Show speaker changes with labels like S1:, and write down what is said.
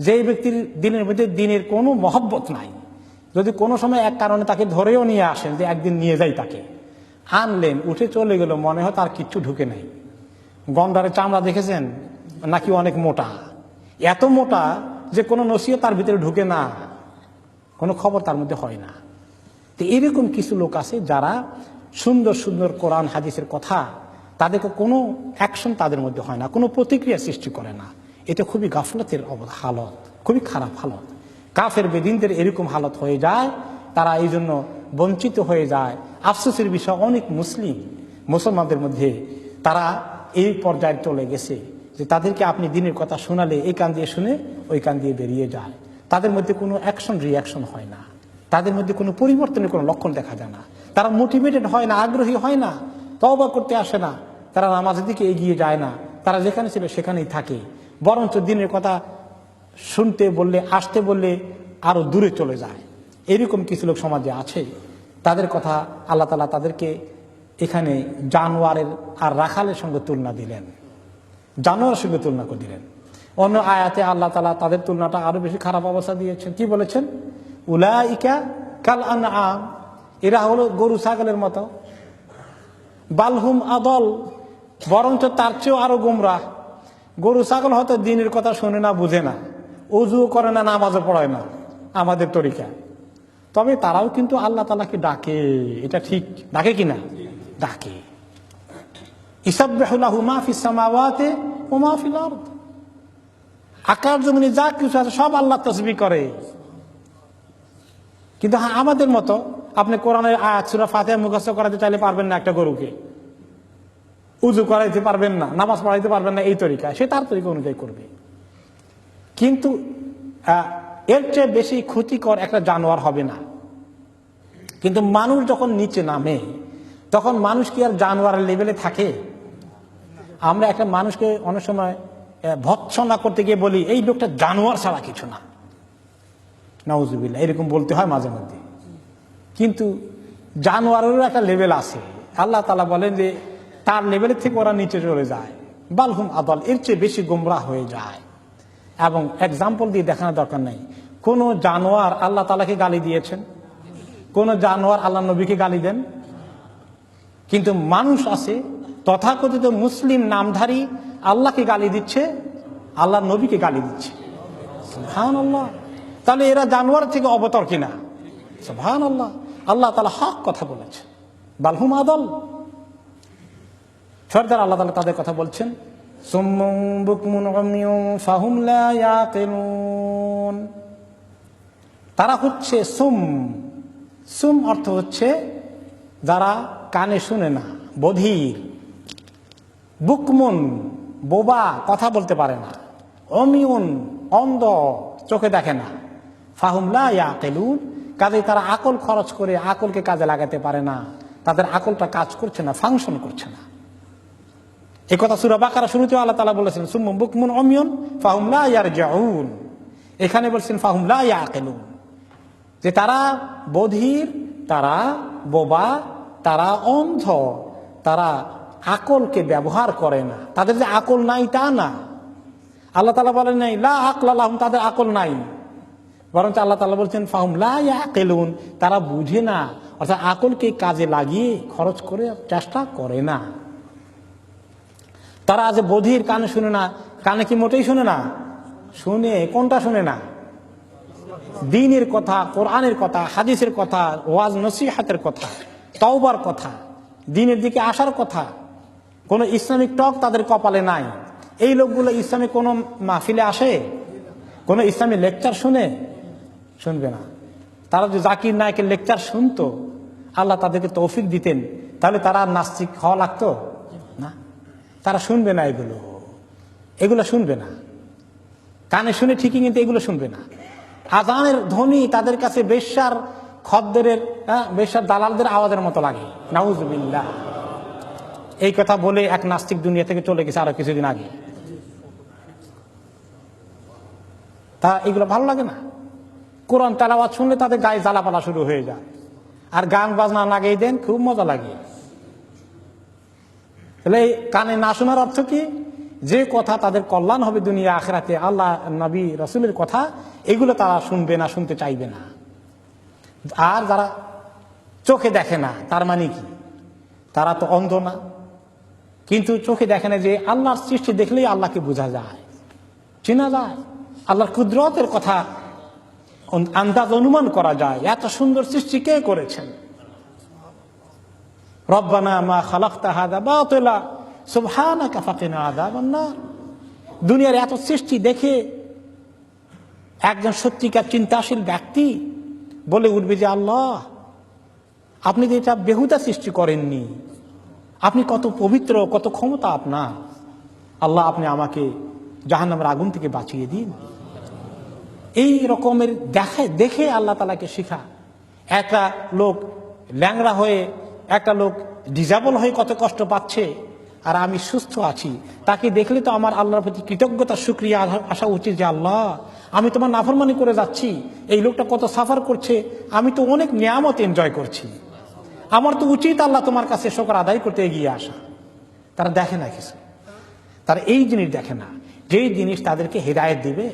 S1: যে ব্যক্তির দিনের মধ্যে দিনের কোনো মহব্বত নাই, যদি কোনো সময় এক কারণে তাকে ধরেও নিয়ে আসেন যে একদিন নিয়ে যাই তাকে, আনলেন, উঠে চলে গেল, মনে হয় তার কিচ্ছু ঢুকে নাই। গন্ডারের চামড়া দেখেছেন? নাকি অনেক মোটা? এত মোটা যে কোনো নসিও তার ভিতরে ঢুকে না। কোনো খবর তার মধ্যে হয় না। তো এরকম কিছু লোক আছে যারা সুন্দর সুন্দর কোরআন, হাদিসের কথা, তাদেরকে কোনো অ্যাকশন তাদের মধ্যে হয় না, কোনো প্রতিক্রিয়া সৃষ্টি করে না। এটা খুবই গাফলতের হালত, খুবই খারাপ হালত। কাফের বেদিনদের এরকম হালত হয়ে যায়, তারা এই জন্য বঞ্চিত হয়ে যায়। আফসোসের বিষয়, অনেক মুসলিম, মুসলমানদের মধ্যে তারা এই পর্যায়ে চলে গেছে যে তাদেরকে আপনি দিনের কথা শোনালে এই কান দিয়ে শুনে ওই কান দিয়ে বেরিয়ে যায়। তাদের মধ্যে কোনো অ্যাকশন রিয়াকশন হয় না। তাদের মধ্যে কোনো পরিবর্তনের কোনো লক্ষণ দেখা যায় না। তারা মোটিভেটেড হয় না, আগ্রহী হয় না, তওবা করতে আসে না। তারা নামাজের দিকে এগিয়ে যায় না। তারা যেখানে ছিল সেখানেই থাকে। বরঞ্চ দিনের কথা শুনতে বললে, আসতে বললে আরও দূরে চলে যায়। এরকম কিছু লোক সমাজে আছে। তাদের কথা আল্লাহ তালা তাদেরকে এখানে জানোয়ারের আর রাখালের সঙ্গে তুলনা দিলেন। জানোয়ারের সঙ্গে তুলনা করে দিলেন। অন্য আয়াতে আল্লাহ তালা তাদের তুলনাটা আরও বেশি খারাপ অবস্থা দিয়েছেন। কি বলেছেন? উলাইকা কাল আন আম এরা হলো গরু ছাগলের মতো। বালহুম আদল। বরঞ্চ তার চেয়েও আরও গুমরা। গরু ছাগল হয়তো দিনের কথা শোনে না, বুঝে না। অজুও করে না, নামাজও পড়ায় না, আমাদের তরিকা। তবে তারাও কিন্তু আল্লাহ তালাকে ডাকে। এটা ঠিক। ডাকে কিনা ডাকে। ইসাবাহুল্লাহু মাহফিস সামাওয়াতে ও মাহফিল আকার জমিনে যা কিছু আছে, সব আল্লাহ তসবি করে। কিন্তু হ্যাঁ আমাদের মতো, আপনি কোরআনের আয়াত, সুরা ফাতেহা মুখস্থ করাতে চাইলে পারবেন না একটা গরুকে। উজু করাইতে পারবেন না, নামাজ পড়াইতে পারবেন না, এই তরিকা সে তার তরিকা অনুযায়ী করবে। কিন্তু এর চেয়ে বেশি ক্ষতিকর একটা জানোয়ার হবে না। কিন্তু মানুষ যখন নিচে নামে, তখন মানুষ কি আর জানোয়ারের লেভেলে থাকে? আমরা একটা মানুষকে অনেক সময় ভৎসনা করতে গিয়ে বলি, এই লোকটা জানোয়ার ছাড়া কিছু না। নাউজুবিল্লাহ, এরকম বলতে হয় মাঝে মধ্যে। কিন্তু জানোয়ারেরও একটা লেভেল আছে। আল্লাহ তালা বলেন যে তার লেভেলের থেকে ওরা নিচে চলে যায়। বালহুম আদল, এর চেয়ে বেশি গোমরা হয়ে যায়। এবং এক্সাম্পল দিয়ে দেখানোর দরকার নেই। কোন জানোয়ার আল্লাহ তালাকে গালি দিয়েছেন। কোন জানোয়ার আল্লাহ নবীকে গালি দেন। কিন্তু মানুষ আছে, তথাকথিত মুসলিম নামধারী আল্লাহকে গালি দিচ্ছে, আল্লাহ নবীকে গালি দিচ্ছে। আল্লাহ তাহলে এরা জানোয়ার থেকে অবতর কিনা? সুবহান আল্লাহ আল্লাহ তালা হক কথা বলেছে বালহুম আদল। সর্দার আল্লাহ তালা তাদের কথা বলছেন। তারা হচ্ছে সুম। সুম অর্থ হচ্ছে যারা কানে শুনে না, বধির। বুকমুন, বোবা, কথা বলতে পারে না। অমিউন অন্ধ, চোখে দেখে না। ফাহুমলা ইয়াকেলুন কাজে তারা আকল খরচ করে আকলকে কাজে লাগাতে পারে না। তাদের আকলটা কাজ করছে না ফাংশন করছে না। এই কথা সুরা বাকারা শুরুতেও আল্লাহ তালা বলেছেন সুম্মুম বুকমুন অমিয়ন ফাহুমলা ইয়ার জাউন এখানে বলছেন ফাহুমলা ইয়াকেলুন যে তারা বধির, তারা বোবা, তারা অন্ধ, তারা আকলকে ব্যবহার করে না। তাদের যে আকল নাই তা না। আল্লাহ তালা বলেন নাই, লা আকলাম তাদের আকল নাই। বরঞ্চ আল্লাহ তালা বলছেন, ফাহুম লা ইয়াকেলুন তারা বুঝে না। অর্থাৎ আকলকে কাজে লাগিয়ে খরচ করে, চেষ্টা করে না। তারা আজ বধির কানে শুনে না, কানে কি মোটেই শুনে না? শুনে, কোনটা শুনে না? দিনের কথা, কোরআনের কথা, হাদিসের কথা, ওয়াজ নসিহাতের কথা, তওবার কথা, দিনের দিকে আসার কথা, কোনো ইসলামিক টক তাদের কপালে নাই। এই লোকগুলো ইসলামিক কোনো মাহফিলে আসে? কোনো ইসলামী লেকচার শুনে? শুনবে না। তারা যদি জাকির নায়কের লেকচার শুনতো, আল্লাহ তাদেরকে তৌফিক দিতেন, তাহলে তারা নাস্তিক হওয়া লাগতো? তারা শুনবে না এগুলো। এগুলো শুনবে না। কানে শুনে ঠিকই কিন্তু এগুলো শুনবে না। আজানের ধ্বনি তাদের কাছে বেশ্যার খদ্দের বেশ্যার দালালদের আওয়াজের মতো লাগে। নাউজুবিল্লাহ। এই কথা বলে এক নাস্তিক দুনিয়া থেকে চলে গেছে আরও কিছুদিন আগে। তা এগুলো ভালো লাগে না? কোরআন তালাওয়াত শুনলে তাদের গায়ে জ্বালাপালা শুরু হয়ে যায়। আর গান বাজনা লাগিয়ে দেন, খুব মজা লাগে। তাহলে কানে না শোনার অর্থ কি? যে কথা তাদের কল্যাণ হবে দুনিয়া আখরাতে, আল্লাহ, নবী, রসুলের কথা, এগুলো তারা শুনবে না, শুনতে চাইবে না। আর যারা চোখে দেখে না, তার মানে কি? তারা তো অন্ধ না। কিন্তু চোখে দেখে না যে আল্লাহর সৃষ্টি দেখলেই আল্লাহকে বোঝা যায়, চেনা যায়। আল্লাহর কুদরতের কথা আন্দাজ অনুমান করা যায়, এত সুন্দর সৃষ্টি কে করেছেন? রব্বানা মা আযাবান নার দুনিয়ার এত সৃষ্টি দেখে একজন সত্যিকার চিন্তাশীল ব্যক্তি বলে উঠবে যে, আল্লাহ, আপনি তো এটা বেহুদা সৃষ্টি করেননি, আপনি কত পবিত্র, কত ক্ষমতা আপনার। আল্লাহ, আপনি আমাকে জাহান্নামের আগুন থেকে বাঁচিয়ে দিন। এই রকমের দেখে দেখে আল্লাহ তালাকে শেখা। একটা লোক ল্যাংরা হয়ে একটা লোক ডিজাবল হয়ে কত কষ্ট পাচ্ছে আর আমি সুস্থ আছি, তাকে দেখলে তো আমার আল্লাহর প্রতি কৃতজ্ঞতা সুক্রিয়া আসা উচিত যে আল্লাহ, আমি তোমার নাফরমানি করে যাচ্ছি, এই লোকটা কত সাফার করছে, আমি তো অনেক নিয়ামত এনজয় করছি। আমার তো উচিত আল্লাহ তোমার কাছে শোকর আদায় করতে এগিয়ে আসা। তারা দেখে না কিছু। তারা এই জিনিস দেখে না। যেই জিনিস তাদেরকে হেদায়েত দিবে